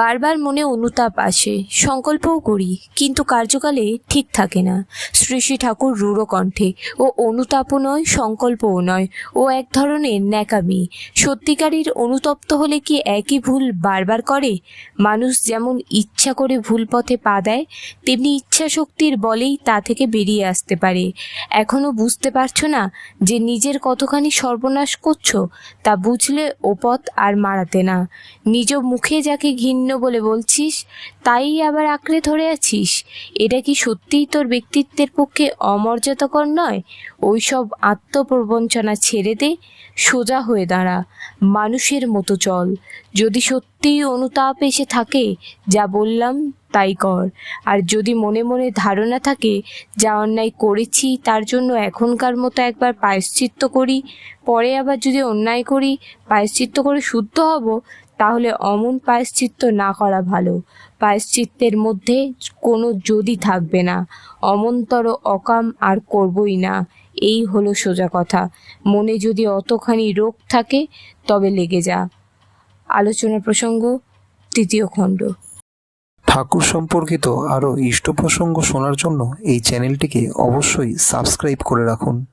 বারবার মনে অনুতাপ আসে সংকল্পও করি, কিন্তু কার্যকালে ঠিক থাকে না। শ্রী ঠাকুর রূঢ় কণ্ঠে, ও অনুতাপও নয়, সংকল্পও নয়, ও এক ধরনের ন্যাকামি। সত্যিকারের অনুতপ্ত হলে কি একই ভুল বারবার করে? মানুষ যেমন ইচ্ছা করে ভুল পথে পা দেয়, তেমনি ইচ্ছা শক্তির বলেই তা থেকে বেরিয়ে আসতে পারে। এখনও বুঝতে পারছ না যে নিজের কতখানি সর্বনাশ করছ, তা বুঝলে ও পথ আর মারাতে না। নিজ মুখে যাকে ঘিন্ন বলে বলছিস, তাই আবার আঁকড়ে ধরে আছিস? এটা কি সত্যিই তোর ব্যক্তিত্বের পক্ষে অমর্যাদাকর নয়? ওইসব আত্মপ্রবঞ্চনা ছেড়ে দে, সোজা হয়ে দাঁড়া, মানুষের মতো চল। যদি সত্যিই অনুতাপ এসে থাকে, যা বললাম তাই কর। আর যদি মনে মনে ধারণা থাকে, যা অন্যায় করেছি তার জন্য এখনকার মতো একবার পায়শ্চিত্ত করি, পরে আবার যদি অন্যায় করি, পায়শ্চিত্ত করে শুদ্ধ হব তাহলে অমন পায়শ্চিত্ত না করা ভালো। পায়শ্চিত্তের মধ্যে কোনো যদি থাকবে না। অমন্তর অকাম আর করবই না। এই হলো সোজা কথা। মনে যদি অতখানি রোগ থাকে, তবে লেগে যা। আলোচনা প্রসঙ্গ, তৃতীয় খণ্ড। ঠাকুর সম্পর্কিত আরও ইষ্ট প্রসঙ্গ শোনার জন্য এই চ্যানেলটিকে অবশ্যই সাবস্ক্রাইব করে রাখুন।